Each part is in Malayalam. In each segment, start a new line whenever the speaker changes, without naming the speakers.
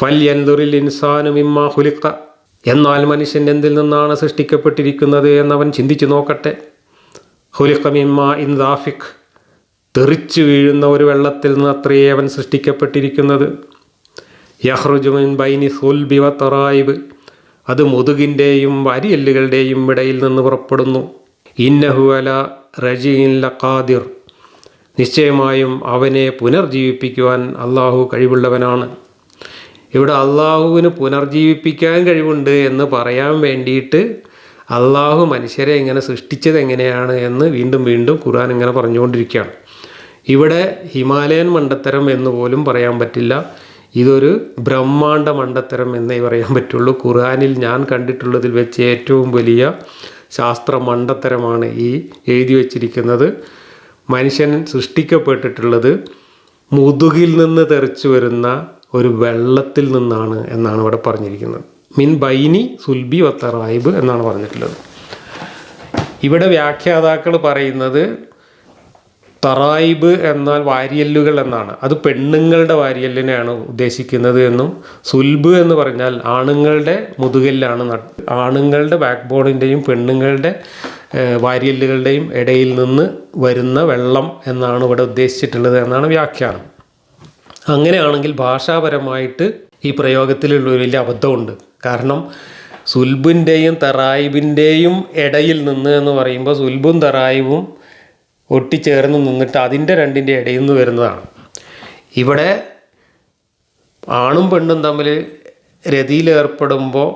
ഫൽ യൻദുറിൽ ഇൻസാനു മിമ്മ ഹുലിക്ക എന്നാൽ മനുഷ്യൻ എന്തിൽ നിന്നാണ് സൃഷ്ടിക്കപ്പെട്ടിരിക്കുന്നത് എന്നവൻ ചിന്തിച്ചു നോക്കട്ടെ. ഹുലിക്ക മിമ്മ ഇൻ ദാഫിഖ് തെറിച്ചു വീഴുന്ന ഒരു വെള്ളത്തിൽ നിന്ന് അത്രയേ അവൻ സൃഷ്ടിക്കപ്പെട്ടിരിക്കുന്നത്. യഹ്റുജുമിൻ ബൈനി സുൽബിവ തറായിബ്. അത് മുതുകിന്റെയും വരിയല്ലുകളുടെയും ഇടയിൽ നിന്ന് പുറപ്പെടുന്നു. ഇന്നഹു അല റജീൻ ലഖാദിർ. നിശ്ചയമായും അവനെ പുനർജീവിപ്പിക്കുവാൻ അള്ളാഹു കഴിവുള്ളവനാണ്. ഇവിടെ അള്ളാഹുവിന് പുനർജീവിപ്പിക്കാൻ കഴിവുണ്ട് എന്ന് പറയാൻ വേണ്ടിയിട്ട് അള്ളാഹു മനുഷ്യരെ എങ്ങനെ സൃഷ്ടിച്ചത് എങ്ങനെയാണ് എന്ന് വീണ്ടും വീണ്ടും ഖുർആൻ ഇങ്ങനെ പറഞ്ഞുകൊണ്ടിരിക്കുകയാണ്. ഇവിടെ ഹിമാലയൻ മണ്ടത്തരം എന്ന് പോലും പറയാൻ പറ്റില്ല. ഇതൊരു ബ്രഹ്മാണ്ട മണ്ടത്തരം എന്നേ പറയാൻ പറ്റുള്ളൂ. ഖുർആനിൽ ഞാൻ കണ്ടിട്ടുള്ളതിൽ വെച്ച് ഏറ്റവും വലിയ ശാസ്ത്ര മണ്ടത്തരമാണ് ഈ എഴുതി വച്ചിരിക്കുന്നത്. മനുഷ്യൻ സൃഷ്ടിക്കപ്പെട്ടിട്ടുള്ളത് മുതുകിൽ നിന്ന് തെറിച്ചു വരുന്ന ഒരു വെള്ളത്തിൽ നിന്നാണ് എന്നാണ് ഇവിടെ പറഞ്ഞിരിക്കുന്നത്. മിൻ ബൈനി സുൽബി വത്തറായിബ് എന്നാണ് പറഞ്ഞിട്ടുള്ളത്. ഇവിടെ വ്യാഖ്യാതാക്കൾ പറയുന്നത് തറായിബ് എന്നാൽ വാരിയല്ലുകൾ എന്നാണ്. അത് പെണ്ണുങ്ങളുടെ വാരിയല്ലിനെയാണ് ഉദ്ദേശിക്കുന്നത് എന്നും സുൽബ് എന്ന് പറഞ്ഞാൽ ആണുങ്ങളുടെ മുതുകല്ലാണ് ആണുങ്ങളുടെ ബാക്ക് ബോണിന്റെയും പെണ്ണുങ്ങളുടെ വാരിയല്ലുകളുടെയും ഇടയിൽ നിന്ന് വരുന്ന വെള്ളം എന്നാണ് ഇവിടെ ഉദ്ദേശിച്ചിട്ടുള്ളത് എന്നാണ് വ്യാഖ്യാനം. അങ്ങനെയാണെങ്കിൽ ഭാഷാപരമായിട്ട് ഈ പ്രയോഗത്തിലുള്ള വലിയ അബദ്ധമുണ്ട്. കാരണം സുൽബിന്റെയും തറായിബിന്റെയും ഇടയിൽ നിന്ന് എന്ന് പറയുമ്പോൾ സുൽബും തറായിബും ഒട്ടിച്ചേർന്ന് നിന്നിട്ട് അതിന്റെ രണ്ടിന്റെ ഇടയിൽ നിന്ന് വരുന്നതാണ്. ഇവിടെ ആണും പെണ്ണും തമ്മിൽ രതിയിലേർപ്പെടുമ്പോൾ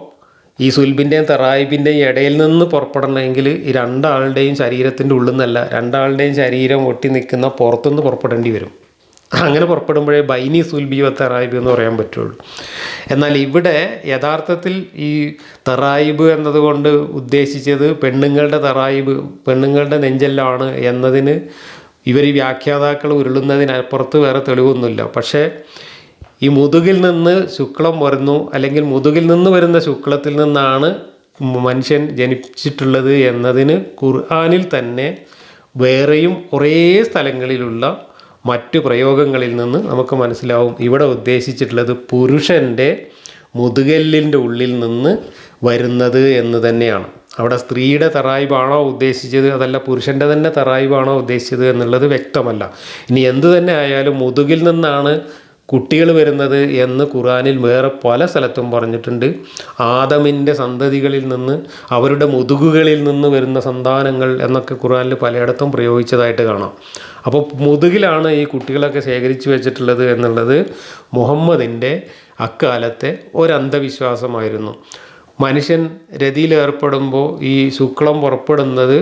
ഈ സുൽബിന്റെയും തറായിബിന്റെയും ഇടയിൽ നിന്ന് പുറപ്പെടണമെങ്കിൽ ഈ രണ്ടാളുടെയും ശരീരത്തിന്റെ ഉള്ളിൽ നിന്നല്ല രണ്ടാളുടെയും ശരീരം ഒട്ടി നിൽക്കുന്ന പുറത്തുനിന്ന് പുറപ്പെടേണ്ടി വരും. അങ്ങനെ പുറപ്പെടുമ്പോഴേ ബൈനി സുൽബി വ തെറായിബ് എന്ന് പറയാൻ പറ്റുള്ളൂ. എന്നാൽ ഇവിടെ യഥാർത്ഥത്തിൽ ഈ തെറായിബ് എന്നതുകൊണ്ട് ഉദ്ദേശിച്ചത് പെണ്ണുങ്ങളുടെ തെറായിബ് പെണ്ണുങ്ങളുടെ നെഞ്ചെല്ലാണ് എന്നതിന് ഇവർ ഈ വ്യാഖ്യാതാക്കൾ ഉരുളുന്നതിനപ്പുറത്ത് വേറെ തെളിവൊന്നുമില്ല. പക്ഷേ ഈ മുതുകിൽ നിന്ന് ശുക്ലം വരുന്നു അല്ലെങ്കിൽ മുതുകിൽ നിന്ന് വരുന്ന ശുക്ലത്തിൽ നിന്നാണ് മനുഷ്യൻ ജനിച്ചിട്ടുള്ളത് എന്നതിന് ഖുർആാനിൽ തന്നെ വേറെയും കുറേ സ്ഥലങ്ങളിലുള്ള മറ്റു പ്രയോഗങ്ങളിൽ നിന്ന് നമുക്ക് മനസ്സിലാവും ഇവിടെ ഉദ്ദേശിച്ചിട്ടുള്ളത് പുരുഷന്റെ മുതുകല്ലിന്റെ ഉള്ളിൽ നിന്ന് വരുന്നത് എന്ന് തന്നെയാണ്. അവിടെ സ്ത്രീയുടെ തറായിബാണോ ഉദ്ദേശിച്ചത്? അതല്ല പുരുഷന്റെ തന്നെ തറായിബാണോ ഉദ്ദേശിച്ചത് എന്നുള്ളത് വ്യക്തമല്ല. ഇനി എന്തു തന്നെ ആയാലും മുതുകിൽ നിന്നാണ് കുട്ടികൾ വരുന്നത് എന്ന് ഖുറാനിൽ വേറെ പല സ്ഥലത്തും പറഞ്ഞിട്ടുണ്ട്. ആദമിന്റെ സന്തതികളിൽ നിന്ന് അവരുടെ മുതുകുകളിൽ നിന്ന് വരുന്ന സന്താനങ്ങൾ എന്നൊക്കെ ഖുറാനിൽ പലയിടത്തും പ്രയോഗിച്ചതായിട്ട് കാണാം. അപ്പോൾ മുതുകിലാണ് ഈ കുട്ടികളൊക്കെ ശേഖരിച്ചു വെച്ചിട്ടുള്ളത് എന്നുള്ളത് മുഹമ്മദിന്റെ അക്കാലത്തെ ഒരു അന്ധവിശ്വാസമായിരുന്നു മനുഷ്യൻ രതിയിൽ ഏർപ്പെടുമ്പോൾ ഈ ശുക്ലം പുറപ്പെടുന്നത്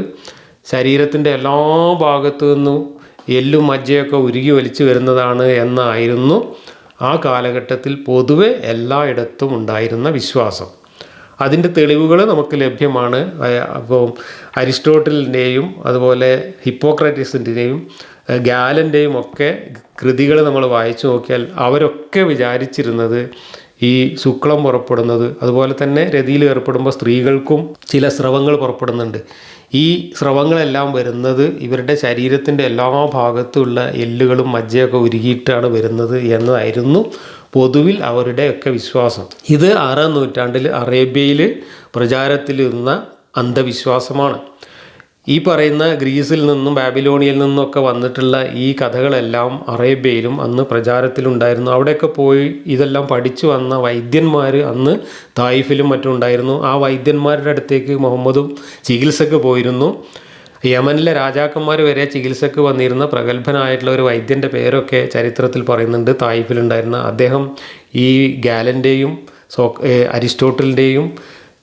ശരീരത്തിന്റെ എല്ലാ ഭാഗത്തു നിന്നും എല്ലും മജ്ജയൊക്കെ ഉരുകി വലിച്ചു വരുന്നതാണ് എന്നായിരുന്നു ആ കാലഘട്ടത്തിൽ പൊതുവെ എല്ലായിടത്തും ഉണ്ടായിരുന്ന വിശ്വാസം. അതിന്റെ തെളിവുകൾ നമുക്ക് ലഭ്യമാണ്. അപ്പോൾ അരിസ്റ്റോട്ടലിന്റെയും അതുപോലെ ഹിപ്പോക്രാറ്റിസിന്റെയും ഗാലന്റെയും ഒക്കെ കൃതികൾ നമ്മൾ വായിച്ചു നോക്കിയാൽ അവരൊക്കെ വിചാരിച്ചിരുന്നത് ഈ ശുക്ലം പുറപ്പെടുന്നത്. അതുപോലെ തന്നെ രതിയിൽ ഏർപ്പെടുമ്പോൾ സ്ത്രീകൾക്കും ചില സ്രവങ്ങൾ പുറപ്പെടുന്നുണ്ട്. ഈ സ്രവങ്ങളെല്ലാം വരുന്നത് ഇവരുടെ ശരീരത്തിന്റെ എല്ലാ ഭാഗത്തുള്ള എല്ലുകളും മജ്ജയൊക്കെ ഉരുകിയിട്ടാണ് വരുന്നത് എന്നതായിരുന്നു പൊതുവിൽ അവരുടെയൊക്കെ വിശ്വാസം. ഇത് ആറാം നൂറ്റാണ്ടിൽ അറേബ്യയിൽ പ്രചാരത്തിലിരുന്ന അന്ധവിശ്വാസമാണ്. ഈ പറയുന്ന ഗ്രീസിൽ നിന്നും ബാബിലോണിയയിൽ നിന്നൊക്കെ വന്നിട്ടുള്ള ഈ കഥകളെല്ലാം അറേബ്യയിലും അന്ന് പ്രചാരത്തിലുണ്ടായിരുന്നു. അവിടെയൊക്കെ പോയി ഇതെല്ലാം പഠിച്ചു വന്ന വൈദ്യന്മാർ അന്ന് തായിഫിലും മറ്റും ഉണ്ടായിരുന്നു ആ വൈദ്യന്മാരുടെ അടുത്തേക്ക് മുഹമ്മദും ചികിത്സക്ക് പോയിരുന്നു. യമനിലെ രാജാക്കന്മാർ വരെ ചികിത്സക്ക് വന്നിരുന്ന പ്രഗത്ഭനായിട്ടുള്ള ഒരു വൈദ്യന്റെ പേരൊക്കെ ചരിത്രത്തിൽ പറയുന്നുണ്ട്. തായിഫിലുണ്ടായിരുന്ന അദ്ദേഹം ഈ ഗാലന്റെയും സോ അരിസ്റ്റോട്ടലിന്റെയും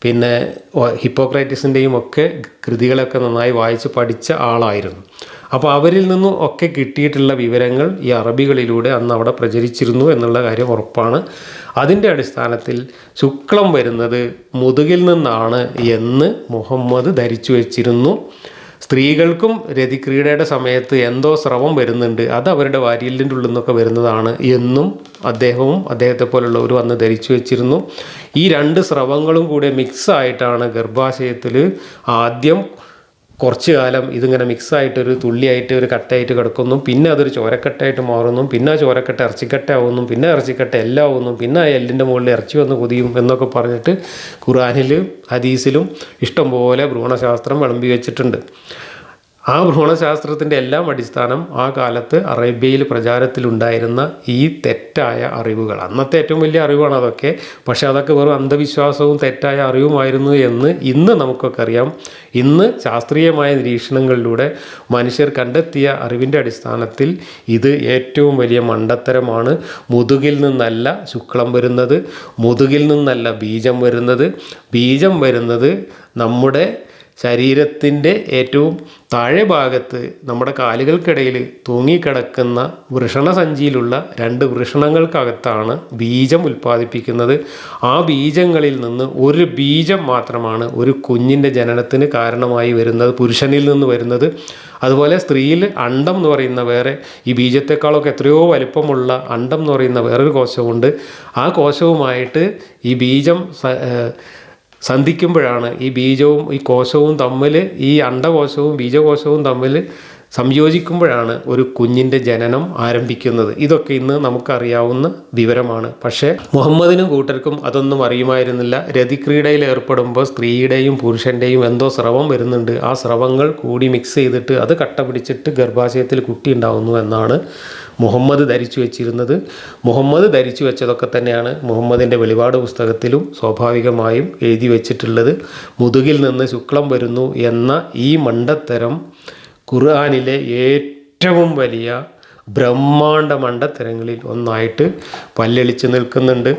പിന്നെ ഹിപ്പോക്രൈറ്റിസിന്റെയും ഒക്കെ കൃതികളൊക്കെ നന്നായി വായിച്ച് പഠിച്ച ആളായിരുന്നു. അപ്പോൾ അവരിൽ നിന്നും ഒക്കെ കിട്ടിയിട്ടുള്ള വിവരങ്ങൾ ഈ അറബികളിലൂടെ അന്ന് അവിടെ പ്രചരിച്ചിരുന്നു എന്നുള്ള കാര്യം ഉറപ്പാണ്. അതിന്റെ അടിസ്ഥാനത്തിൽ ശുക്ലം വരുന്നത് മുതുകിൽ നിന്നാണ് എന്ന് മുഹമ്മദ് ധരിച്ചു വച്ചിരുന്നു. സ്ത്രീകൾക്കും രതിക്രീഡയുടെ സമയത്ത് എന്തോ സ്രവം വരുന്നുണ്ട്. അത് അവരുടെ വാരിയലിന്റെ ഉള്ളിൽ നിന്നൊക്കെ വരുന്നതാണ് എന്നും അദ്ദേഹവും അദ്ദേഹത്തെ പോലുള്ളവരും അന്ന് ധരിച്ചു വെച്ചിരുന്നു. ഈ രണ്ട് സ്രവങ്ങളും കൂടെ മിക്സ് ആയിട്ടാണ് ഗർഭാശയത്തിൽ ആദ്യം കുറച്ച് കാലം ഇതിങ്ങനെ മിക്സായിട്ട് ഒരു തുള്ളിയായിട്ട് ഒരു കട്ടയായിട്ട് കിടക്കുന്നു. പിന്നെ അതൊരു ചോരക്കട്ടയായിട്ട് മാറുന്നു. പിന്നെ ആ ചോരക്കട്ട ഇറച്ചിക്കട്ട ആവുന്നു പിന്നെ ഇറച്ചിക്കട്ട എല്ലാം ആവുന്നു പിന്നെ ആ എല്ലിന്റെ മുകളിൽ ഇറച്ചി വന്ന് കൊതിയും എന്നൊക്കെ പറഞ്ഞിട്ട് ഖുറാനിൽ ഹദീസിലും ഇഷ്ടംപോലെ ഭ്രൂണശാസ്ത്രം വിളമ്പി വെച്ചിട്ടുണ്ട്. ആ ഭ്രൂണശാസ്ത്രത്തിന്റെ എല്ലാം അടിസ്ഥാനം ആ കാലത്ത് അറേബ്യയിൽ പ്രചാരത്തിലുണ്ടായിരുന്ന ഈ തെറ്റായ അറിവുകൾ. അന്നത്തെ ഏറ്റവും വലിയ അറിവാണ് അതൊക്കെ. പക്ഷേ അതൊക്കെ വെറും അന്ധവിശ്വാസവും തെറ്റായ അറിവുമായിരുന്നു എന്ന് ഇന്ന് നമുക്കൊക്കെ അറിയാം. ഇന്ന് ശാസ്ത്രീയമായ നിരീക്ഷണങ്ങളിലൂടെ മനുഷ്യർ കണ്ടെത്തിയ അറിവിന്റെ അടിസ്ഥാനത്തിൽ ഇത് ഏറ്റവും വലിയ മണ്ടത്തരമാണ്. മുതുകിൽ നിന്നല്ല ശുക്ലം വരുന്നത് മുതുകിൽ നിന്നല്ല ബീജം വരുന്നത്. ബീജം വരുന്നത് നമ്മുടെ ശരീരത്തിന്റെ ഏറ്റവും താഴെ ഭാഗത്ത് നമ്മുടെ കാലുകൾക്കിടയിൽ തൂങ്ങിക്കിടക്കുന്ന വൃഷണസഞ്ചിയിലുള്ള രണ്ട് വൃഷണങ്ങൾക്കകത്താണ് ബീജം ഉൽപ്പാദിപ്പിക്കുന്നത്. ആ ബീജങ്ങളിൽ നിന്ന് ഒരു ബീജം മാത്രമാണ് ഒരു കുഞ്ഞിന്റെ ജനനത്തിന് കാരണമായി വരുന്നത് പുരുഷനിൽ നിന്ന് വരുന്നത്. അതുപോലെ സ്ത്രീയിൽ അണ്ടം എന്ന് പറയുന്ന വേറെ ഈ ബീജത്തെക്കാളൊക്കെ എത്രയോ വലുപ്പമുള്ള അണ്ടം എന്ന് പറയുന്ന വേറൊരു കോശമുണ്ട് ആ കോശവുമായിട്ട് ഈ ബീജം സന്ധിക്കുമ്പോഴാണ് ഈ ബീജവും ഈ കോശവും തമ്മിൽ ഈ അണ്ടകോശവും ബീജകോശവും തമ്മിൽ സംയോജിക്കുമ്പോഴാണ് ഒരു കുഞ്ഞിന്റെ ജനനം ആരംഭിക്കുന്നത്. ഇതൊക്കെ ഇന്ന് നമുക്കറിയാവുന്ന വിവരമാണ്. പക്ഷേ മുഹമ്മദിനും കൂട്ടർക്കും അതൊന്നും അറിയുമായിരുന്നില്ല. രതിക്രീഡയിൽ ഏർപ്പെടുമ്പോൾ സ്ത്രീയുടെയും പുരുഷന്റെയും എന്തോ സ്രവം വരുന്നുണ്ട്. ആ സ്രവങ്ങൾ കൂടി മിക്സ് ചെയ്തിട്ട് അത് കട്ട പിടിച്ചിട്ട് ഗർഭാശയത്തിൽ കുട്ടി ഉണ്ടാവുന്നു എന്നാണ് മുഹമ്മദ് ധരിച്ചു വെച്ചിരുന്നത്. മുഹമ്മദ് ധരിച്ചു വെച്ചതൊക്കെ തന്നെയാണ് മുഹമ്മദിന്റെ വെളിപാട് പുസ്തകത്തിലും സ്വാഭാവികമായും എഴുതി വെച്ചിട്ടുള്ളത്. മുതുകിൽ നിന്ന് ശുക്ലം വരുന്നു എന്ന ഈ മണ്ടത്തരം ഖുർആാനിലെ ഏറ്റവും വലിയ ബ്രഹ്മാണ്ഡ മണ്ടത്തരങ്ങളിൽ ഒന്നായിട്ട് പല്ലെളിച്ച് നിൽക്കുന്നുണ്ട്.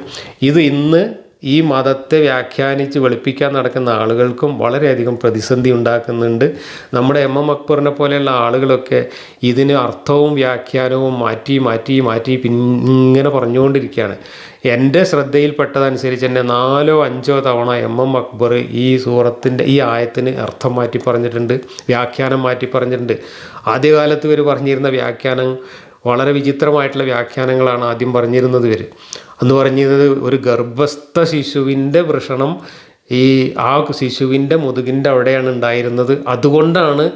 ഇത് ഇന്ന് ഈ മതത്തെ വ്യാഖ്യാനിച്ച് വെളുപ്പിക്കാൻ നടക്കുന്ന ആളുകൾക്കും വളരെയധികം പ്രതിസന്ധി ഉണ്ടാക്കുന്നുണ്ട്. നമ്മുടെ എം എം അക്ബറിനെ പോലെയുള്ള ആളുകളൊക്കെ ഇതിന് അർത്ഥവും വ്യാഖ്യാനവും മാറ്റി മാറ്റി മാറ്റി പിന്നിങ്ങനെ പറഞ്ഞുകൊണ്ടിരിക്കുകയാണ്. എന്റെ ശ്രദ്ധയിൽപ്പെട്ടതനുസരിച്ച് തന്നെ നാലോ അഞ്ചോ തവണ എം എം അക്ബർ ഈ സൂറത്തിന്റെ ഈ ആയത്തിന് അർത്ഥം മാറ്റി പറഞ്ഞിട്ടുണ്ട് വ്യാഖ്യാനം മാറ്റി പറഞ്ഞിട്ടുണ്ട്. ആദ്യകാലത്ത് ഇവർ പറഞ്ഞിരുന്ന വ്യാഖ്യാനം വളരെ വിചിത്രമായിട്ടുള്ള വ്യാഖ്യാനങ്ങളാണ് ആദ്യം പറഞ്ഞിരുന്നത് ഇവർ. എന്ന് പറഞ്ഞത് ഒരു ഗർഭസ്ഥ ശിശുവിന്റെ വൃഷണം ഈ ആ ശിശുവിന്റെ മുതുകിന്റെ അവിടെയാണ് ഉണ്ടായിരുന്നത്. അതുകൊണ്ടാണ്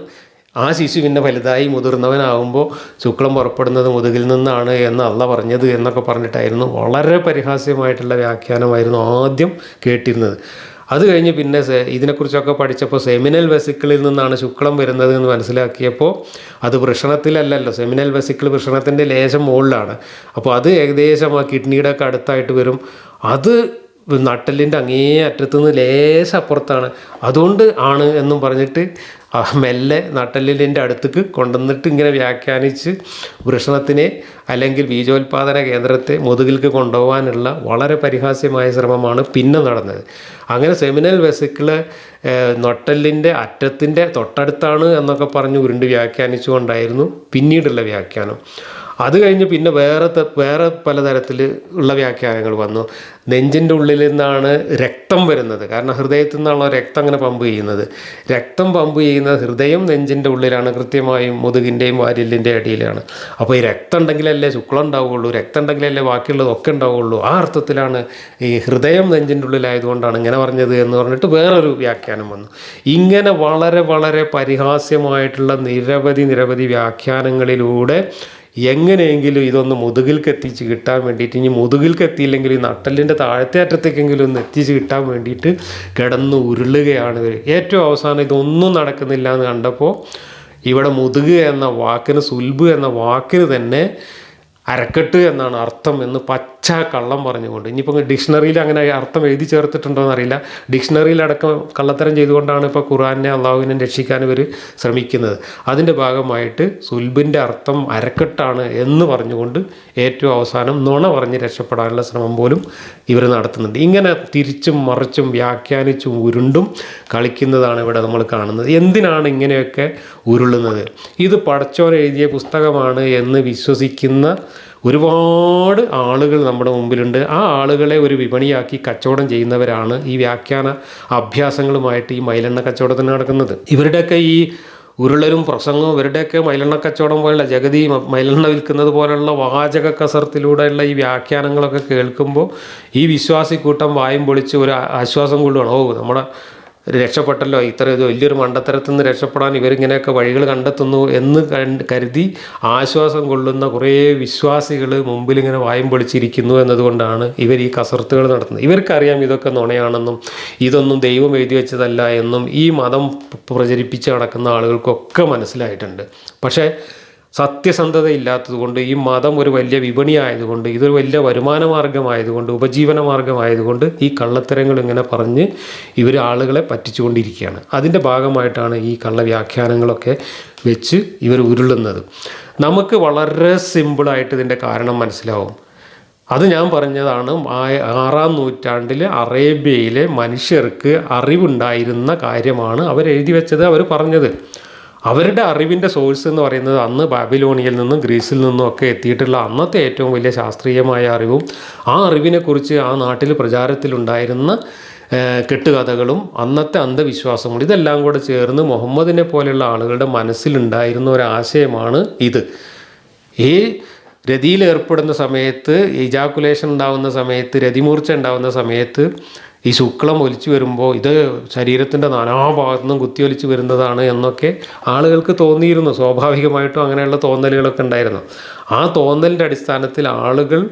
ആ ശിശുവിന്റെ വലുതായി മുതിർന്നവനാകുമ്പോൾ ശുക്ലം പുറപ്പെടുന്നത് മുതുകിൽ നിന്നാണ് എന്ന് അല്ല പറഞ്ഞത് എന്നൊക്കെ പറഞ്ഞിട്ടായിരുന്നു. വളരെ പരിഹാസ്യമായിട്ടുള്ള വ്യാഖ്യാനമായിരുന്നു ആദ്യം കേട്ടിരുന്നത്. അത് കഴിഞ്ഞ് പിന്നെ ഇതിനെക്കുറിച്ചൊക്കെ പഠിച്ചപ്പോൾ സെമിനൽ വെസിക്കിളിൽ നിന്നാണ് ശുക്ലം വരുന്നത് എന്ന് മനസ്സിലാക്കിയപ്പോൾ അത് വൃഷണത്തിലല്ലല്ലോ. സെമിനൽ വെസിക്കിൾ വൃഷണത്തിന്റെ ലേശം മുകളിലാണ്. അപ്പോൾ അത് ഏകദേശം ആ കിഡ്നിയുടെ ഒക്കെ അടുത്തായിട്ട് വരും. അത് നട്ടലിന്റെ അങ്ങേ അറ്റത്തുനിന്ന് ലേശം അപ്പുറത്താണ്. അതുകൊണ്ട് ആണ് എന്നും പറഞ്ഞിട്ട് ആ മെല്ലെ നട്ടലിന്റെ അടുത്തേക്ക് കൊണ്ടുവന്നിട്ട് ഇങ്ങനെ വ്യാഖ്യാനിച്ച് വൃഷണത്തിനെ അല്ലെങ്കിൽ ബീജോത്പാദന കേന്ദ്രത്തെ മുതുകിൽക്ക് കൊണ്ടുപോകാനുള്ള വളരെ പരിഹാസ്യമായ ശ്രമമാണ് പിന്നെ നടന്നത്. അങ്ങനെ സെമിനൽ വെസിക്കിൾ നൊട്ടലിന്റെ അറ്റത്തിന്റെ തൊട്ടടുത്താണ് എന്നൊക്കെ പറഞ്ഞ് ഉരുണ്ട് വ്യാഖ്യാനിച്ചുകൊണ്ടായിരുന്നു പിന്നീടുള്ള വ്യാഖ്യാനം. അത് കഴിഞ്ഞ് പിന്നെ വേറെ വേറെ പലതരത്തിൽ ഉള്ള വ്യാഖ്യാനങ്ങൾ വന്നു. നെഞ്ചിന്റെ ഉള്ളിൽ നിന്നാണ് രക്തം വരുന്നത്. കാരണം ഹൃദയത്തിൽ നിന്നാണല്ലോ രക്തം അങ്ങനെ പമ്പ് ചെയ്യുന്നത്. രക്തം പമ്പ് ചെയ്യുന്നത് ഹൃദയം നെഞ്ചിന്റെ ഉള്ളിലാണ് കൃത്യമായും മുതുകിന്റെയും വാരില്ലിന്റെ അടിയിലാണ്. അപ്പോൾ ഈ രക്തം ഉണ്ടെങ്കിലല്ലേ ശുക്ലം ഉണ്ടാവുകയുള്ളൂ രക്തം ഉണ്ടെങ്കിലല്ലേ ബാക്കിയുള്ളതൊക്കെ ഉണ്ടാവുകയുള്ളൂ ആ അർത്ഥത്തിലാണ് ഈ ഹൃദയം നെഞ്ചിന്റെ ഉള്ളിലായതുകൊണ്ടാണ് ഇങ്ങനെ പറഞ്ഞത് എന്ന് പറഞ്ഞിട്ട് വേറൊരു വ്യാഖ്യാനം വന്നു. ഇങ്ങനെ വളരെ വളരെ പരിഹാസ്യമായിട്ടുള്ള നിരവധി നിരവധി വ്യാഖ്യാനങ്ങളിലൂടെ എങ്ങനെയെങ്കിലും ഇതൊന്ന് മുതുകിൽക്ക് എത്തിച്ച് കിട്ടാൻ വേണ്ടിയിട്ട് ഇനി മുതുകിൽക്ക് എത്തിയില്ലെങ്കിൽ ഈ നട്ടലിന്റെ താഴത്തെ അറ്റത്തേക്കെങ്കിലും ഒന്ന് എത്തിച്ച് കിട്ടാൻ വേണ്ടിയിട്ട് കിടന്ന് ഉരുളുകയാണ് ഇവർ ഏറ്റവും അവസാനം ഇതൊന്നും നടക്കുന്നില്ല എന്ന് കണ്ടപ്പോൾ ഇവിടെ മുതുക് എന്ന വാക്കിന് സുൽബ് എന്ന വാക്കിന് തന്നെ അരക്കെട്ട് എന്നാണ് അർത്ഥം എന്ന് പച്ച കള്ളം പറഞ്ഞുകൊണ്ട്. ഇനിയിപ്പോൾ ഡിക്ഷണറിയിൽ അങ്ങനെ അർത്ഥം എഴുതി ചേർത്തിട്ടുണ്ടോ എന്നറിയില്ല ഡിക്ഷണറിയിലടക്കം കള്ളത്തരം ചെയ്തുകൊണ്ടാണ് ഇപ്പോൾ ഖുറാനെ അള്ളാഹുവിനെ രക്ഷിക്കാൻ ഇവർ ശ്രമിക്കുന്നത്. അതിന്റെ ഭാഗമായിട്ട് സുൽബിന്റെ അർത്ഥം അരക്കെട്ടാണ് എന്ന് പറഞ്ഞുകൊണ്ട് ഏറ്റവും അവസാനം നുണ പറഞ്ഞ് രക്ഷപ്പെടാനുള്ള ശ്രമം പോലും ഇവർ നടത്തുന്നുണ്ട്. ഇങ്ങനെ തിരിച്ചും മറിച്ചും വ്യാഖ്യാനിച്ചും ഉരുണ്ടും കളിക്കുന്നതാണ് ഇവിടെ നമ്മൾ കാണുന്നത്. എന്തിനാണ് ഇങ്ങനെയൊക്കെ ഉരുളുന്നത്? ഇത് പടച്ചോൻ എഴുതിയ പുസ്തകമാണ് എന്ന് വിശ്വസിക്കുന്ന ഒരുപാട് ആളുകൾ നമ്മുടെ മുമ്പിലുണ്ട്. ആ ആളുകളെ ഒരു വിപണിയാക്കി കച്ചവടം ചെയ്യുന്നവരാണ് ഈ വ്യാഖ്യാന അഭ്യാസങ്ങളുമായിട്ട് ഈ മൈലെണ്ണ കച്ചവടത്തിന് നടക്കുന്നത്. ഇവരുടെയൊക്കെ ഈ ഉരുളരും പ്രസംഗവും ഇവരുടെയൊക്കെ മൈലെണ്ണ കച്ചവടം പോലുള്ള ജഗതി മൈലെണ്ണ വിൽക്കുന്നത് പോലുള്ള വാചക കസർത്തിലൂടെയുള്ള ഈ വ്യാഖ്യാനങ്ങളൊക്കെ കേൾക്കുമ്പോൾ ഈ വിശ്വാസി കൂട്ടം വായും പൊളിച്ച് ഒരു ആശ്വാസം കൊള്ളുകയാണ് ഓ നമ്മുടെ രക്ഷപ്പെട്ടല്ലോ. ഇത്ര ഇത് വലിയൊരു മണ്ടത്തരത്തിൽ നിന്ന് രക്ഷപ്പെടാൻ ഇവരിങ്ങനെയൊക്കെ വഴികൾ കണ്ടെത്തുന്നു എന്ന് കരുതി ആശ്വാസം കൊള്ളുന്ന കുറേ വിശ്വാസികൾ മുമ്പിൽ ഇങ്ങനെ വായും പൊളിച്ചിരിക്കുന്നു എന്നതുകൊണ്ടാണ് ഇവർ ഈ കസർത്തുകൾ നടത്തുന്നത്. ഇവർക്കറിയാം ഇതൊക്കെ നുണയാണെന്നും ഇതൊന്നും ദൈവം എഴുതി വെച്ചതല്ല എന്നും ഈ മതം പ്രചരിപ്പിച്ച് നടക്കുന്ന ആളുകൾക്കൊക്കെ മനസ്സിലായിട്ടുണ്ട്. പക്ഷേ സത്യസന്ധത ഇല്ലാത്തതുകൊണ്ട് ഈ മതം ഒരു വലിയ വിപണി ആയതുകൊണ്ട് ഇതൊരു വലിയ വരുമാന മാർഗമായതുകൊണ്ട് ഉപജീവന മാർഗമായതുകൊണ്ട് ഈ കള്ളത്തരങ്ങൾ ഇങ്ങനെ പറഞ്ഞ് ഇവർ ആളുകളെ പറ്റിച്ചുകൊണ്ടിരിക്കുകയാണ്. അതിന്റെ ഭാഗമായിട്ടാണ് ഈ കള്ളവ്യാഖ്യാനങ്ങളൊക്കെ വെച്ച് ഇവർ ഉരുളുന്നത്. നമുക്ക് വളരെ സിമ്പിളായിട്ട് ഇതിന്റെ കാരണം മനസ്സിലാവും. അത് ഞാൻ പറഞ്ഞതാണ് ആറാം നൂറ്റാണ്ടിൽ അറേബ്യയിലെ മനുഷ്യർക്ക് അറിവുണ്ടായിരുന്ന കാര്യമാണ് അവരെഴുതി വെച്ചത് അവർ പറഞ്ഞത്. അവരുടെ അറിവിന്റെ സോഴ്സ് എന്ന് പറയുന്നത് അന്ന് ബാബിലോണിയയിൽ നിന്നും ഗ്രീസിൽ നിന്നും ഒക്കെ എത്തിയിട്ടുള്ള അന്നത്തെ ഏറ്റവും വലിയ ശാസ്ത്രീയമായ അറിവും ആ അറിവിനെക്കുറിച്ച് ആ നാട്ടിൽ പ്രചാരത്തിലുണ്ടായിരുന്ന കെട്ടുകഥകളും അന്നത്തെ അന്ധവിശ്വാസങ്ങളും ഇതെല്ലാം കൂടെ ചേർന്ന് മുഹമ്മദിനെ പോലെയുള്ള ആളുകളുടെ മനസ്സിലുണ്ടായിരുന്ന ഒരാശയമാണ് ഇത്. ഈ രതിയിൽ ഏർപ്പെടുന്ന സമയത്ത് ഇജാക്കുലേഷൻ ഉണ്ടാകുന്ന സമയത്ത് രതിമൂർച്ച ഉണ്ടാകുന്ന സമയത്ത് ഈ ശുക്ലം ഒലിച്ചു വരുമ്പോൾ ഇത് ശരീരത്തിന്റെ നാനാഭാഗത്തു നിന്നും കുത്തിയൊലിച്ച് വരുന്നതാണ് എന്നൊക്കെ ആളുകൾക്ക് തോന്നിയിരുന്നു. സ്വാഭാവികമായിട്ടും അങ്ങനെയുള്ള തോന്നലുകളൊക്കെ ഉണ്ടായിരുന്നു. ആ തോന്നലിന്റെ അടിസ്ഥാനത്തിൽ ആളുകൾ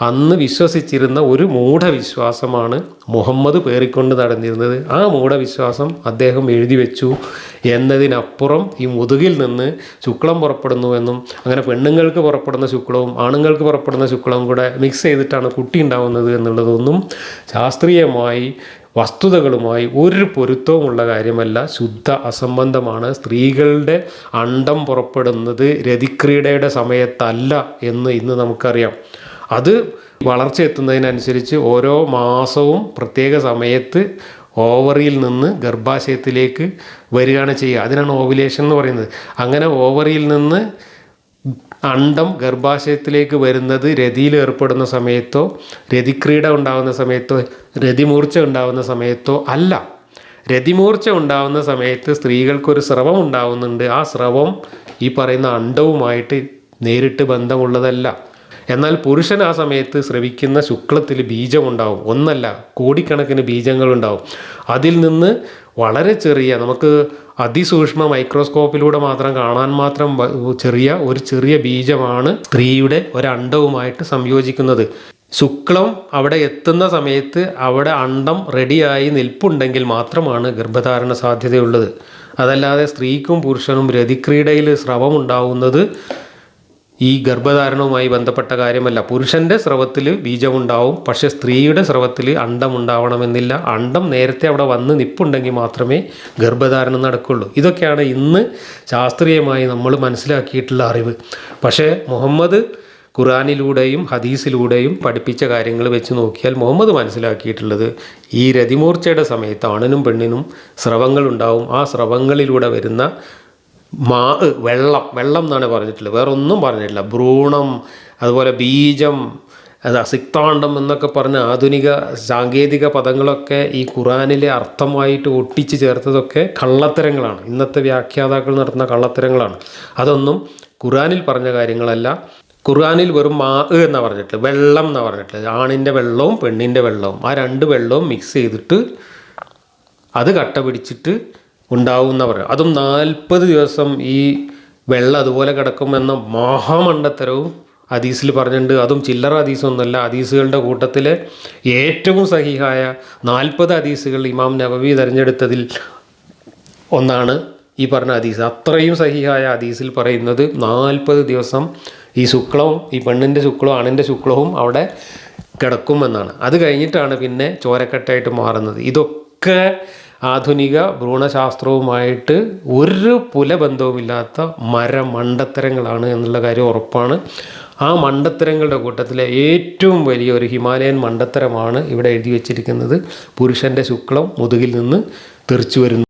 അന്ന് വിശ്വസിച്ചിരുന്ന ഒരു മൂഢവിശ്വാസമാണ് മുഹമ്മദ് പേറിക്കൊണ്ട് നടന്നിരുന്നത്. ആ മൂഢവിശ്വാസം അദ്ദേഹം എഴുതി വെച്ചു എന്നതിനപ്പുറം ഈ മുതുകിൽ നിന്ന് ശുക്ലം പുറപ്പെടുന്നുവെന്നും അങ്ങനെ പെണ്ണുങ്ങൾക്ക് പുറപ്പെടുന്ന ശുക്ലവും ആണുങ്ങൾക്ക് പുറപ്പെടുന്ന ശുക്ലവും കൂടെ മിക്സ് ചെയ്തിട്ടാണ് കുട്ടി ഉണ്ടാവുന്നത് എന്നുള്ളതൊന്നും ശാസ്ത്രീയമായി വസ്തുതകളുമായി ഒരു പൊരുത്തവുമുള്ള കാര്യമല്ല. ശുദ്ധ അസംബന്ധമാണ്. സ്ത്രീകളുടെ അണ്ടം പുറപ്പെടുന്നത് രതിക്രീഡയുടെ സമയത്തല്ല എന്ന് ഇന്ന് നമുക്കറിയാം. അത് വളർച്ച എത്തുന്നതിനനുസരിച്ച് ഓരോ മാസവും പ്രത്യേക സമയത്ത് ഓവറിയിൽ നിന്ന് ഗർഭാശയത്തിലേക്ക് വരികയാണ് ചെയ്യുക. അതിനാണ് ഓവുലേഷൻ എന്ന് പറയുന്നത്. അങ്ങനെ ഓവറിയിൽ നിന്ന് അണ്ടം ഗർഭാശയത്തിലേക്ക് വരുന്നത് രതിയിൽ ഏർപ്പെടുന്ന സമയത്തോ രതിക്രീഡ ഉണ്ടാകുന്ന സമയത്തോ രതിമൂർച്ച ഉണ്ടാകുന്ന സമയത്തോ അല്ല. രതിമൂർച്ച ഉണ്ടാകുന്ന സമയത്ത് സ്ത്രീകൾക്കൊരു സ്രവം ഉണ്ടാകുന്നുണ്ട് ആ സ്രവം ഈ പറയുന്ന അണ്ടവുമായിട്ട് നേരിട്ട് ബന്ധമുള്ളതല്ല. എന്നാൽ പുരുഷൻ ആ സമയത്ത് ശ്രവിക്കുന്ന ശുക്ലത്തിൽ ബീജമുണ്ടാവും. ഒന്നല്ല കോടിക്കണക്കിന് ബീജങ്ങളുണ്ടാവും. അതിൽ നിന്ന് വളരെ ചെറിയ നമുക്ക് അതിസൂക്ഷ്മ മൈക്രോസ്കോപ്പിലൂടെ മാത്രം കാണാൻ മാത്രം ചെറിയ ഒരു ചെറിയ ബീജമാണ് സ്ത്രീയുടെ ഒരണ്ടവുമായിട്ട് സംയോജിക്കുന്നത്. ശുക്ലം അവിടെ എത്തുന്ന സമയത്ത് അവിടെ അണ്ടം റെഡിയായി നിൽപ്പുണ്ടെങ്കിൽ മാത്രമാണ് ഗർഭധാരണ സാധ്യതയുള്ളത്. അതല്ലാതെ സ്ത്രീക്കും പുരുഷനും രതിക്രീഡയിൽ സ്രവമുണ്ടാവുന്നത് ഈ ഗർഭധാരണവുമായി ബന്ധപ്പെട്ട കാര്യമല്ല. പുരുഷന്റെ സ്രവത്തിൽ ബീജമുണ്ടാവും. പക്ഷേ സ്ത്രീയുടെ സ്രവത്തിൽ അണ്ടം ഉണ്ടാവണമെന്നില്ല അണ്ടം നേരത്തെ അവിടെ വന്ന് നിപ്പുണ്ടെങ്കിൽ മാത്രമേ ഗർഭധാരണം നടക്കുള്ളൂ. ഇതൊക്കെയാണ് ഇന്ന് ശാസ്ത്രീയമായി നമ്മൾ മനസ്സിലാക്കിയിട്ടുള്ള അറിവ്. പക്ഷേ മുഹമ്മദ് ഖുറാനിലൂടെയും ഹദീസിലൂടെയും പഠിപ്പിച്ച കാര്യങ്ങൾ വെച്ച് നോക്കിയാൽ മുഹമ്മദ് മനസ്സിലാക്കിയിട്ടുള്ളത് ഈ രതിമൂർച്ചയുടെ സമയത്ത് ആണിനും പെണ്ണിനും സ്രവങ്ങളുണ്ടാവും. ആ സ്രവങ്ങളിലൂടെ വരുന്ന മാ വെള്ളം വെള്ളം എന്നാണ് പറഞ്ഞിട്ടുള്ളത്. വേറെ ഒന്നും പറഞ്ഞിട്ടില്ല. ഭ്രൂണം അതുപോലെ ബീജം അത് അസിക്താണ്ടം എന്നൊക്കെ പറഞ്ഞ ആധുനിക സാങ്കേതിക പദങ്ങളൊക്കെ ഈ ഖുറാനിലെ അർത്ഥമായിട്ട് ഒട്ടിച്ച് ചേർത്തതൊക്കെ കള്ളത്തരങ്ങളാണ്. ഇന്നത്തെ വ്യാഖ്യാതാക്കൾ നടത്തുന്ന കള്ളത്തരങ്ങളാണ്. അതൊന്നും ഖുറാനിൽ പറഞ്ഞ കാര്യങ്ങളല്ല. ഖുർആനിൽ വെറും മാ എന്ന് പറഞ്ഞിട്ടുള്ളത്? വെള്ളം എന്നാണ് പറഞ്ഞിട്ടുള്ളത്? ആണിന്റെ വെള്ളവും പെണ്ണിന്റെ വെള്ളവും. ആ രണ്ട് വെള്ളവും മിക്സ് ചെയ്തിട്ട് അത് കട്ട പിടിച്ചിട്ട് ഉണ്ടാവുന്നവർ. അതും നാൽപ്പത് ദിവസം ഈ വെള്ളം അതുപോലെ കിടക്കുമെന്ന മഹാമണ്ടത്തരവും ഹദീസിൽ പറഞ്ഞിട്ടുണ്ട്. അതും ചില്ലറ ഹദീസൊന്നുമല്ല. ഹദീസുകളുടെ കൂട്ടത്തിൽ ഏറ്റവും സഹിഹായ നാൽപ്പത് ഹദീസുകൾ ഇമാം നബവി തിരഞ്ഞെടുത്തതിൽ ഒന്നാണ് ഈ പറഞ്ഞ ഹദീസ്. അത്രയും സഹിഹായ ഹദീസിൽ പറയുന്നത് നാൽപ്പത് ദിവസം ഈ ശുക്ലവും ഈ പെണ്ണിന്റെ ശുക്ലവും ആണിന്റെ ശുക്ലവും അവിടെ കിടക്കുമെന്നാണ്. അത് കഴിഞ്ഞിട്ടാണ് പിന്നെ ചോരക്കെട്ടായിട്ട് മാറുന്നത്. ഇതൊക്കെ ആധുനിക ഭ്രൂണശാസ്ത്രവുമായിട്ട് ഒരു പുലബന്ധവുമില്ലാത്ത മരമണ്ടത്തരങ്ങളാണ് എന്നുള്ള കാര്യം ഉറപ്പാണ്. ആ മണ്ടത്തരങ്ങളുടെ കൂട്ടത്തിലെ ഏറ്റവും വലിയ ഒരു ഹിമാലയൻ മണ്ടത്തരമാണ് ഇവിടെ എഴുതി വച്ചിരിക്കുന്നത്. പുരുഷന്റെ ശുക്ലം മുതുകിൽ നിന്ന് തെറിച്ചു വരുന്നു.